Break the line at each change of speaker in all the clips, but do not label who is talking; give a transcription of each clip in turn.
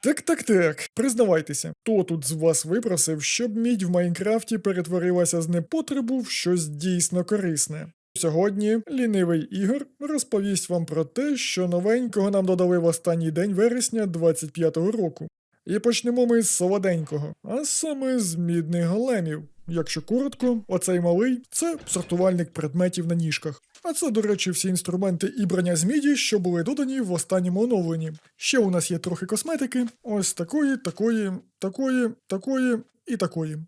Так, так, так, признавайтеся, хто тут з вас випросив, щоб мідь в Майнкрафті перетворилася з непотребу в щось дійсно корисне. Сьогодні лінивий Ігор розповість вам про те, що новенького нам додали в останній день вересня 25-го року. І почнемо ми з солоденького, а саме з мідних големів. Якщо коротко, оцей малий це сортувальник предметів на ніжках. А це, до речі, всі інструменти і броня з міді, що були додані в останньому оновленні. Ще у нас є трохи косметики, ось такої, такої, такої, такої і такої.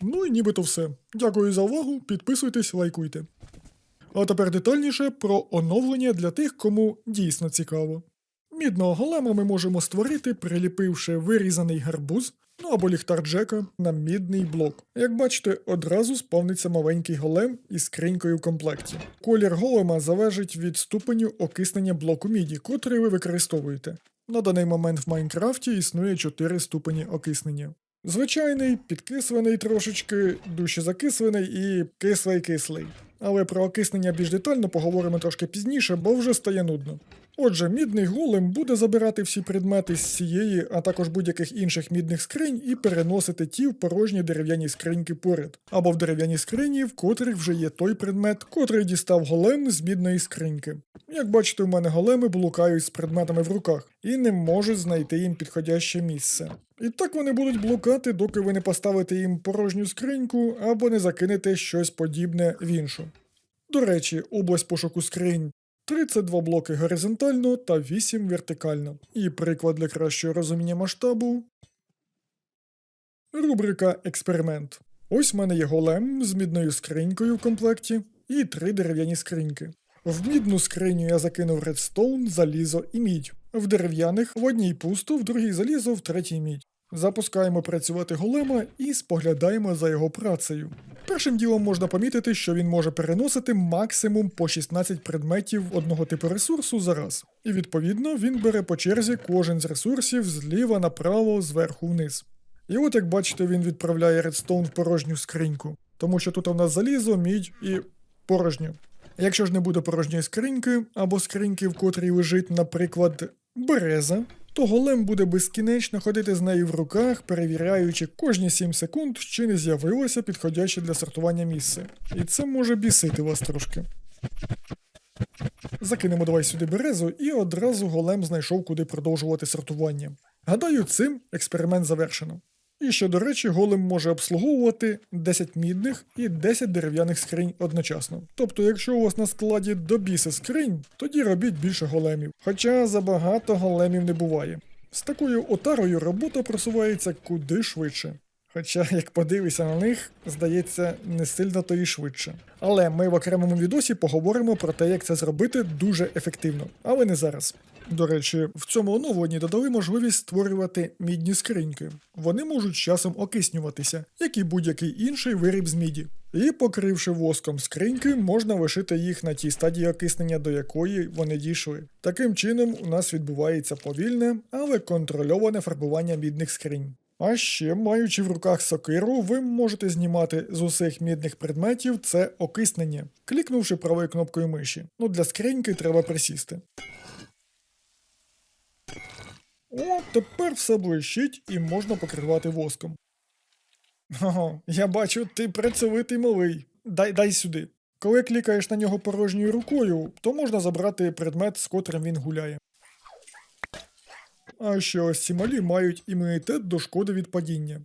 Ну і нібито все. Дякую за увагу, підписуйтесь, лайкуйте. А тепер детальніше про оновлення для тих, кому дійсно цікаво. Мідного голема ми можемо створити, приліпивши вирізаний гарбуз, ну або ліхтар Джека на мідний блок. Як бачите, одразу спавниться маленький голем із скринькою в комплекті. Колір голема залежить від ступеню окиснення блоку міді, котрий ви використовуєте. На даний момент в Майнкрафті існує 4 ступені окиснення. Звичайний, підкислений трошечки, дужче-закислений і кислий-кислий. Але про окиснення більш детально поговоримо трошки пізніше, бо вже стає нудно. Отже, мідний голем буде забирати всі предмети з цієї, а також будь-яких інших мідних скринь і переносити ті в порожні дерев'яні скриньки поряд, або в дерев'яні скрині, в котрих вже є той предмет, котрий дістав голем з мідної скриньки. Як бачите, у мене големи блукають з предметами в руках і не можуть знайти їм підходяще місце. І так вони будуть блукати, доки ви не поставите їм порожню скриньку або не закинете щось подібне в іншу. До речі, область пошуку скринь 32 блоки горизонтально та 8 вертикально. І приклад для кращого розуміння масштабу. Рубрика Експеримент. Ось в мене є голем з мідною скринькою в комплекті і три дерев'яні скриньки. В мідну скриню я закинув редстоун, залізо і мідь. В дерев'яних в одній пусто, в другій залізо, в третій мідь. Запускаємо працювати голема і споглядаємо за його працею. Першим ділом можна помітити, що він може переносити максимум по 16 предметів одного типу ресурсу за раз. І відповідно він бере по черзі кожен з ресурсів зліва направо, зверху вниз. І от як бачите, він відправляє редстоун в порожню скриньку, тому що тут у нас залізо, мідь і порожньо. Якщо ж не буде порожньої скриньки або скриньки, в котрій лежить, наприклад, береза, то голем буде безкінечно ходити з нею в руках, перевіряючи кожні 7 секунд, чи не з'явилося підходяще для сортування місце. І це може бісити вас трошки. Закинемо давай сюди березу, і одразу голем знайшов, куди продовжувати сортування. Гадаю, цим експеримент завершено. І ще, до речі, голем може обслуговувати 10 мідних і 10 дерев'яних скринь одночасно. Тобто, якщо у вас на складі до біса скринь, тоді робіть більше големів. Хоча забагато големів не буває. З такою отарою робота просувається куди швидше. Хоча, як подивишся на них, здається, не сильно то і швидше. Але ми в окремому відосі поговоримо про те, як це зробити дуже ефективно, але не зараз. До речі, в цьому оновленні додали можливість створювати мідні скриньки. Вони можуть часом окиснюватися, як і будь-який інший виріб з міді. І, покривши воском скриньки, можна лишити їх на тій стадії окиснення, до якої вони дійшли. Таким чином, у нас відбувається повільне, але контрольоване фарбування мідних скринь. А ще, маючи в руках сокиру, ви можете знімати з усіх мідних предметів це окиснення, клікнувши правою кнопкою миші. Ну для скриньки треба присісти. О, тепер все блищить і можна покривати воском. Ого, я бачу, ти працьовитий малий. Дай дай сюди. Коли клікаєш на нього порожньою рукою, то можна забрати предмет, з котрим він гуляє. А ще ось ці малі мають імунітет до шкоди від падіння.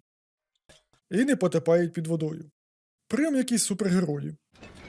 І не потопають під водою. Прям якісь супергерої.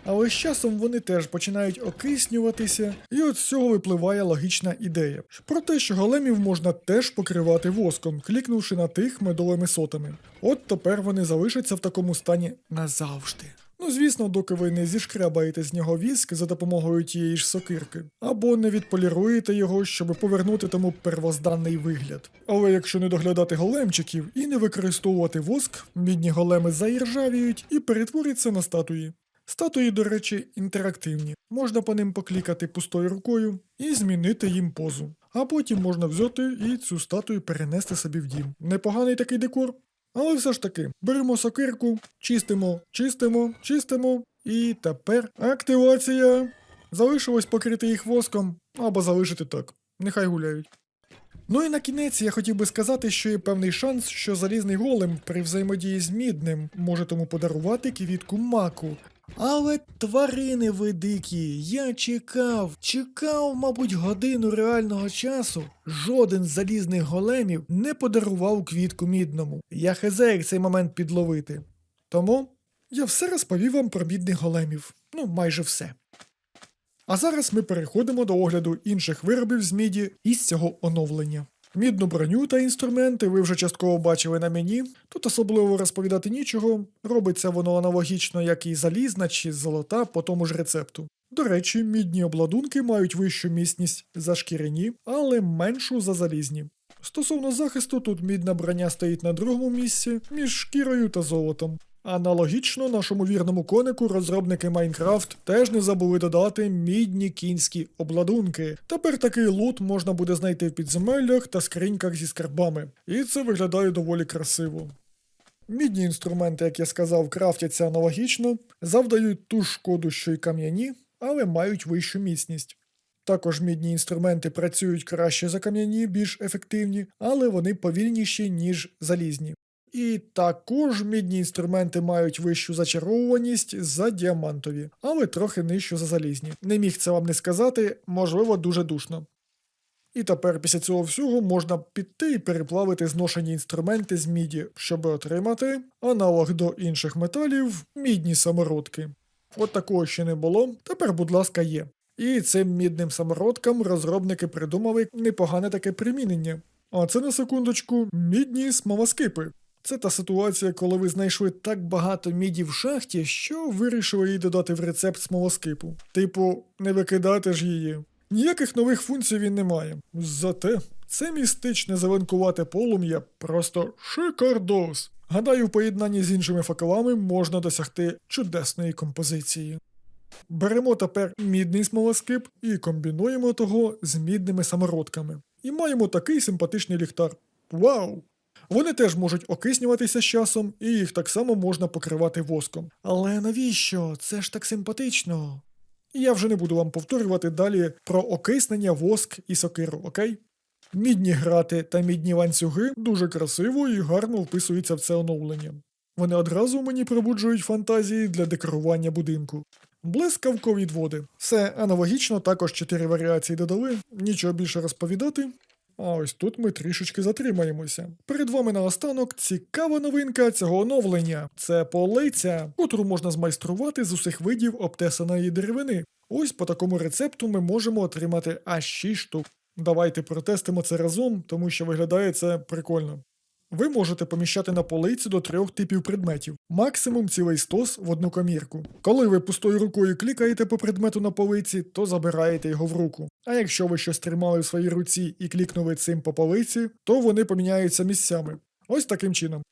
Але з часом вони теж починають окиснюватися, і от з цього випливає логічна ідея про те, що големів можна теж покривати воском, клікнувши на тих медовими сотами. От тепер вони залишаться в такому стані назавжди. Ну, звісно, доки ви не зішкрябаєте з нього віск за допомогою тієї ж сокирки, або не відполіруєте його, щоб повернути тому первозданний вигляд. Але якщо не доглядати големчиків і не використовувати воск, мідні големи заіржавіють і перетворяться на статуї. Статуї, до речі, інтерактивні. Можна по ним поклікати пустою рукою і змінити їм позу. А потім можна взяти і цю статую перенести собі в дім. Непоганий такий декор. Але все ж таки, беремо сокирку, чистимо, чистимо, чистимо. І тепер активація. Залишилось покрити їх воском або залишити так. Нехай гуляють. Ну і на кінець я хотів би сказати, що є певний шанс, що залізний голем при взаємодії з мідним може тому подарувати квітку маку. Але тварини ви дикі, я чекав, чекав, мабуть, годину реального часу. Жоден з залізних големів не подарував квітку мідному. Я хезе, як цей момент підловити. Тому я все розповів вам про мідних големів. Ну, майже все. А зараз ми переходимо до огляду інших виробів з міді із цього оновлення. Мідну броню та інструменти ви вже частково бачили на мені. Тут особливо розповідати нічого. Робиться воно аналогічно, як і залізна чи золота по тому ж рецепту. До речі, мідні обладунки мають вищу міцність за шкіряні, але меншу за залізні. Стосовно захисту, тут мідна броня стоїть на другому місці між шкірою та золотом. Аналогічно нашому вірному конику розробники Майнкрафт теж не забули додати мідні кінські обладунки. Тепер такий лут можна буде знайти в підземеллях та скриньках зі скарбами, і це виглядає доволі красиво. Мідні інструменти, як я сказав, крафтяться аналогічно, завдають ту ж шкоду, що й кам'яні, але мають вищу міцність. Також мідні інструменти працюють краще за кам'яні, більш ефективні, але вони повільніші, ніж залізні. І також мідні інструменти мають вищу зачаровуваність за діамантові, але трохи нижчу за залізні. Не міг це вам не сказати, можливо, дуже душно. І тепер після цього всього можна піти і переплавити зношені інструменти з міді, щоб отримати аналог до інших металів мідні самородки. От такого ще не було, тепер, будь ласка, є. І цим мідним самородкам розробники придумали непогане таке примінення. А це на секундочку мідні смолоскипи. Це та ситуація, коли ви знайшли так багато міді в шахті, що вирішили її додати в рецепт смолоскипу. Типу, не викидати ж її. Ніяких нових функцій він не має. Зате це містичне зеленкувате полум'я просто шикардос. Гадаю, в поєднанні з іншими факелами можна досягти чудесної композиції. Беремо тепер мідний смолоскип і комбінуємо того з мідними самородками. І маємо такий симпатичний ліхтар. Вау! Вони теж можуть окиснюватися з часом, і їх так само можна покривати воском. Але навіщо? Це ж так симпатично. Я вже не буду вам повторювати далі про окиснення, воск і сокиру, окей? Мідні грати та мідні ланцюги дуже красиво і гарно вписуються в це оновлення. Вони одразу мені пробуджують фантазії для декорування будинку. Блискавкові відводи. Все аналогічно, також чотири варіації додали, нічого більше розповідати. А ось тут ми трішечки затримаємося. Перед вами наостанок цікава новинка цього оновлення. Це полиця, котру можна змайструвати з усіх видів обтесаної деревини. Ось по такому рецепту ми можемо отримати аж 6 штук. Давайте протестимо це разом, тому що виглядає це прикольно. Ви можете поміщати на полиці до трьох типів предметів, максимум цілий стос в одну комірку. Коли ви пустою рукою клікаєте по предмету на полиці, то забираєте його в руку. А якщо ви щось тримали в своїй руці і клікнули цим по полиці, то вони поміняються місцями. Ось таким чином.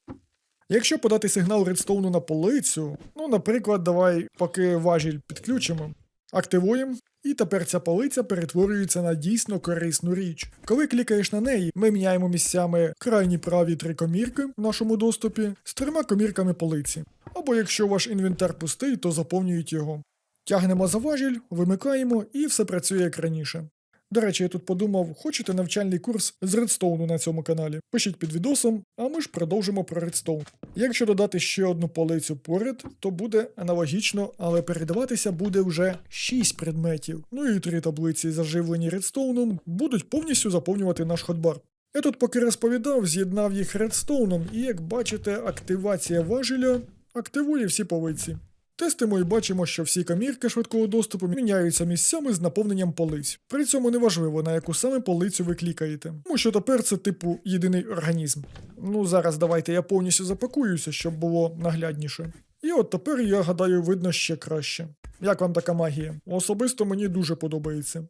Якщо подати сигнал редстоуну на полицю, ну, наприклад, давай поки важіль підключимо, активуємо, і тепер ця полиця перетворюється на дійсно корисну річ. Коли клікаєш на неї, ми міняємо місцями крайні праві три комірки в нашому доступі з трьома комірками полиці. Або якщо ваш інвентар пустий, то заповнюють його. Тягнемо за важіль, вимикаємо і все працює як раніше. До речі, я тут подумав, хочете навчальний курс з редстоуну на цьому каналі? Пишіть під відосом, а ми ж продовжимо про редстоун. Якщо додати ще одну полицю поряд, то буде аналогічно, але передаватися буде вже 6 предметів. Ну і три таблиці, заживлені редстоуном, будуть повністю заповнювати наш ходбар. Я тут поки розповідав, з'єднав їх редстоуном, і як бачите, активація важеля активує всі полиці. Тестимо і бачимо, що всі камірки швидкого доступу міняються місцями з наповненням полиць. При цьому неважливо, на яку саме полицю ви клікаєте, тому що тепер це типу єдиний організм. Ну зараз давайте я повністю запакуюся, щоб було наглядніше. І от тепер, я гадаю, видно ще краще. Як вам така магія? Особисто мені дуже подобається.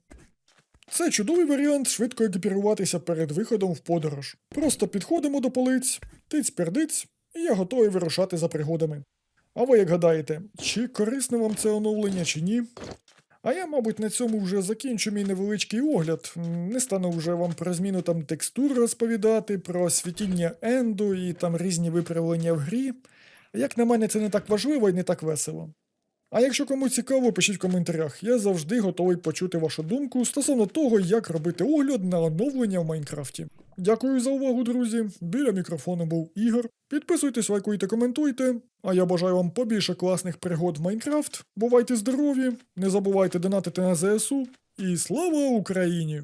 Це чудовий варіант швидко екіпіруватися перед виходом в подорож. Просто підходимо до полиць, тиць-пердиць, і я готовий вирушати за пригодами. А ви як гадаєте, чи корисне вам це оновлення, чи ні? А я, мабуть, на цьому вже закінчу мій невеличкий огляд. Не стану вже вам про зміну там текстур розповідати, про світіння енду і там різні виправлення в грі. Як на мене, це не так важливо і не так весело. А якщо кому цікаво, пишіть в коментарях. Я завжди готовий почути вашу думку стосовно того, як робити огляд на оновлення в Майнкрафті. Дякую за увагу, друзі. Біля мікрофону був Ігор. Підписуйтесь, лайкуйте, коментуйте. А я бажаю вам побільше класних пригод в Майнкрафт. Бувайте здорові, не забувайте донатити на ЗСУ. І слава Україні!